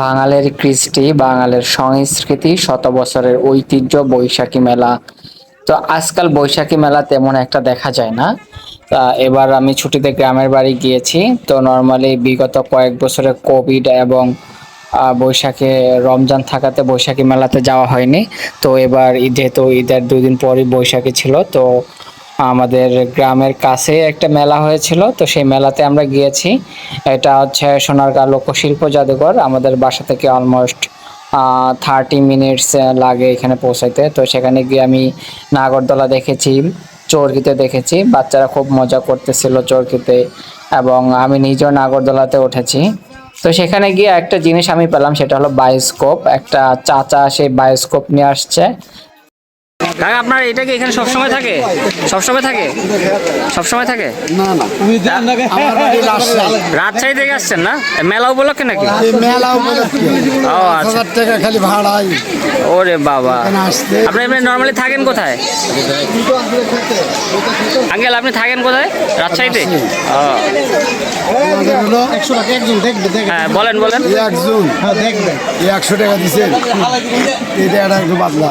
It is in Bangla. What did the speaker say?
বাঙালির কৃষ্টি, বাঙালির সংস্কৃতি, শত বছরের ঐতিহ্য, বৈশাখী মেলা। তো আজকাল বৈশাখী মেলা তেমন একটা দেখা যায় না। তা এবার আমি ছুটিতে গ্রামের বাড়ি গিয়েছি। তো নর্মালি বিগত কয়েক বছরে কোভিড এবং বৈশাখে রমজান থাকাতে বৈশাখী মেলাতে যাওয়া হয়নি। তো এবার ঈদ যেহেতু ঈদের দুই দিন পরই বৈশাখী ছিল, তো আমাদের গ্রামের কাছে একটা মেলা হয়েছিল, তো সেই মেলাতে আমরা গিয়েছি। এটা হচ্ছে সোনারগাঁ লোকশিল্প জাদুঘর, আমাদের বাসা থেকে অলমোস্ট থার্টি মিনিটস লাগে এখানে পৌঁছাইতে। তো সেখানে গিয়ে আমি নাগরদোলা দেখেছি, চরকিতে দেখেছি। বাচ্চারা খুব মজা করতেছিল চরকিতে এবং আমি নিজেও নাগরদোলাতে উঠেছি। তো সেখানে গিয়ে একটা জিনিস আমি পেলাম, সেটা হলো বায়োস্কোপ একটা চাচা সেই বায়োস্কোপ নিয়ে আসছে কাকা আপনার এটা কি এখানে সবসময় থাকে? সবসময় থাকে? সবসময় থাকে? না না। রাজশাহী থেকে আসছেন না? মেলা উপলক্ষে নাকি? মেলা ও আচ্ছা। টাকা খালি ভাড়াই। ওরে বাবা। আপনি এমনি নর্মালি থাকেন কোথায়? আঙ্কেল আপনি থাকেন কোথায়? রাজশাহীতে? হ্যাঁ বলেন বলেন। একজন। হ্যাঁ দেখবেন একশো টাকা দিচ্ছেন এটা একটা একটু বাদলা